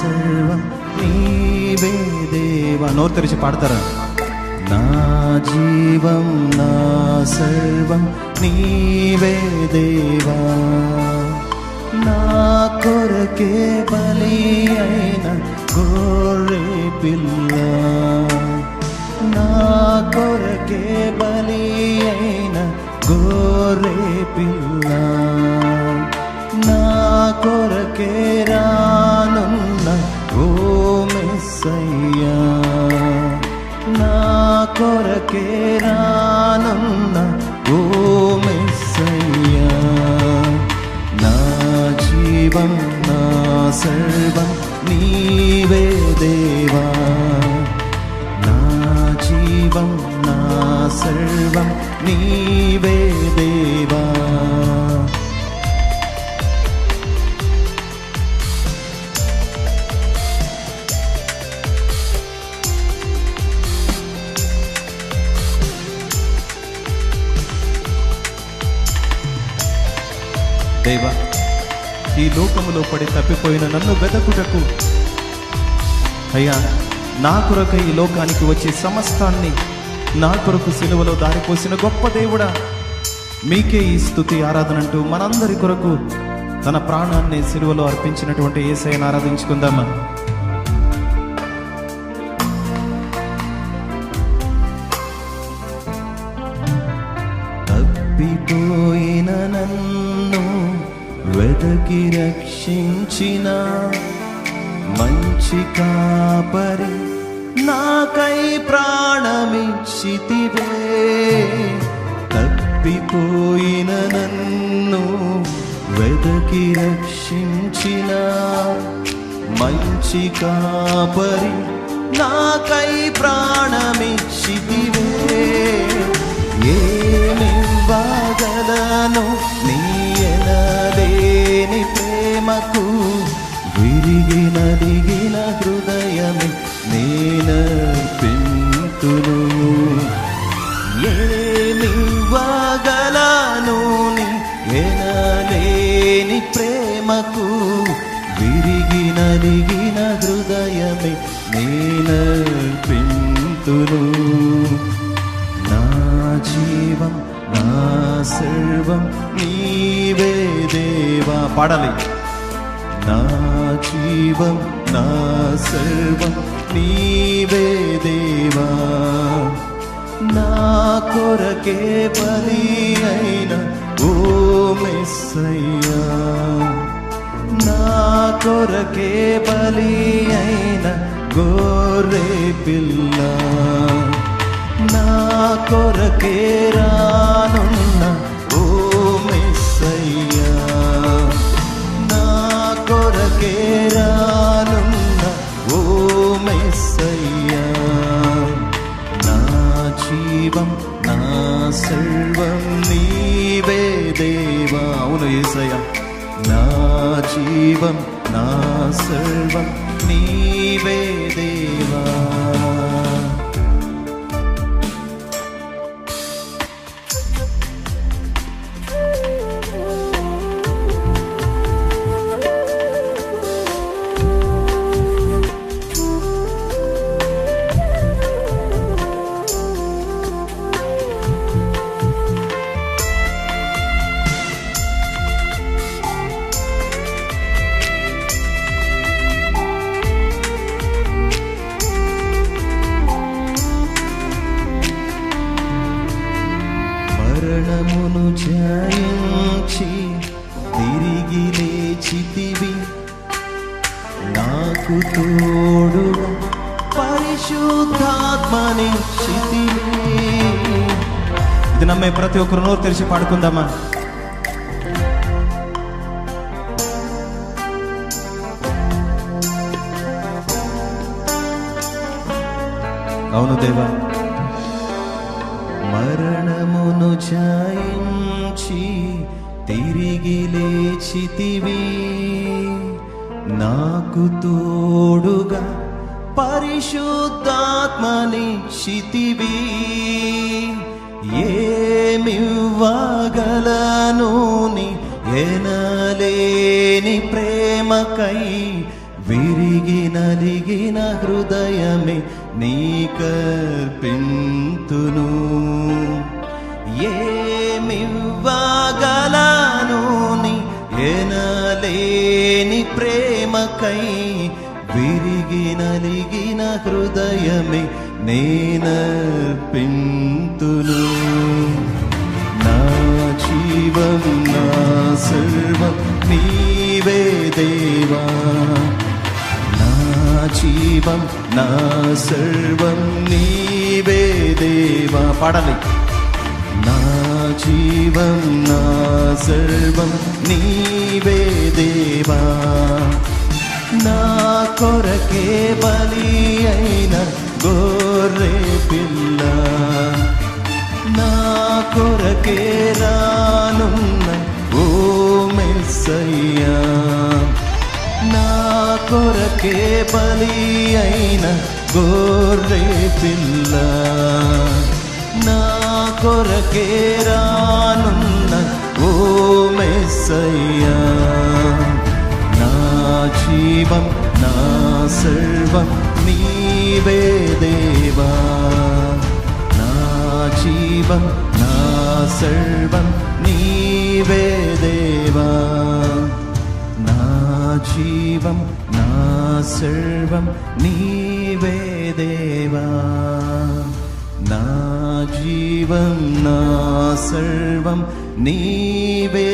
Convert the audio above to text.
సర్వం నీవే దేవా నోరు తెరిచి పాడతారా నా జీవం నా సర్వం నీవే దేవా నా కొరకే బలి అయిన గోరే పిల్ల నా కొరకే బలి అయిన గోరే పిల్ల నా కొరకే రా మెస్సయ్యా నా కొరకే రానున్న ఓ మెస్సయ్యా నా జీవం నా సర్వం నీవే దేవా నా జీవం నా సర్వం నీవే దేవా. దేవా ఈ లోకములో పడి తప్పిపోయిన నన్ను వెతకుటకు అయ్యా నా కొరకు ఈ లోకానికి వచ్చే సమస్తాన్ని నా కొరకు సెలవులో దారిపోసిన గొప్ప దేవుడా మీకే ఈ స్థుతి ఆరాధనంటూ మనందరి కొరకు తన ప్రాణాన్ని సిలువలో అర్పించినటువంటి ఏసైని ఆరాధించుకుందామా? వెదకి రక్షించిన మంచి కాపరి నాకై ప్రాణమిచ్చితివే. తప్పిపోయిన నన్ను వెదకి రక్షించిన మంచి కాపరి నాకై ప్రాణమిచ్చితివే. ఏమివ్వగలను నీ విరిగి నలిగిన హృదయమే నేనర్పింతును. నా జీవం నా సర్వం నీవే దేవా. పాడాలి. నా జీవం నా సర్వం నీవే దేవా. నా కొరకే బలి అయిన ఓ మెస్సయ్యా. నా కొరకే బలి అయిన గోరే పిల్ల. నా కొరకే రానున్న ఓ మెస్సయ్యా. నా కొరకే రానున్న ఓ మెస్సయ్యా. నా జీవం నా సర్వం నీవే దేవా. అవును ఏసయ్యా నా జీవం నా సర్వం నీవే మరణమును జయించి తిరిగి లేచితివి. నాకు తోడు పరిశుద్ధాత్మని ఇది నమ్మే ప్రతి ఒక్కరు నోరు తెరిచి పాడుకుందామా? అవును దేవా. మరణమును జయించి తిరిగి లేచితివి. నాకు తోడుగా పరిశుద్ధాత్మని శితివి ఏమివ్వగలను ఎనలేని ప్రేమకై విరిగి నలిగిన హృదయమే నీకర్పింతును ఏమివ్వగలను ఎనలేని ప్రేమకై విరిగి నలిగిన హృదయమే నేనర్పింతును నా జీవం నా సర్వం నీవే దేవా నా జీవం నా సర్వం నీవే దేవా. పాడాలి. నా జీవం నా సర్వం నీవే దేవా. నా కొరకే బలి అయిన గోర్రె పిల్ల. నా కొరకే రానున్న ఓ మెస్సయ్యా. కొరకే బలి అయిన గోర్రె పిల్ల. నా కొరకే రానున్న ఓ మెస్సయ్యా. నా జీవం నా సర్వం నీవే దేవా. నా జీవం నా సర్వం నీవే దేవా. నా జీవం నా సర్వం నీవే దేవా నా జీవం నా సర్వం నీవే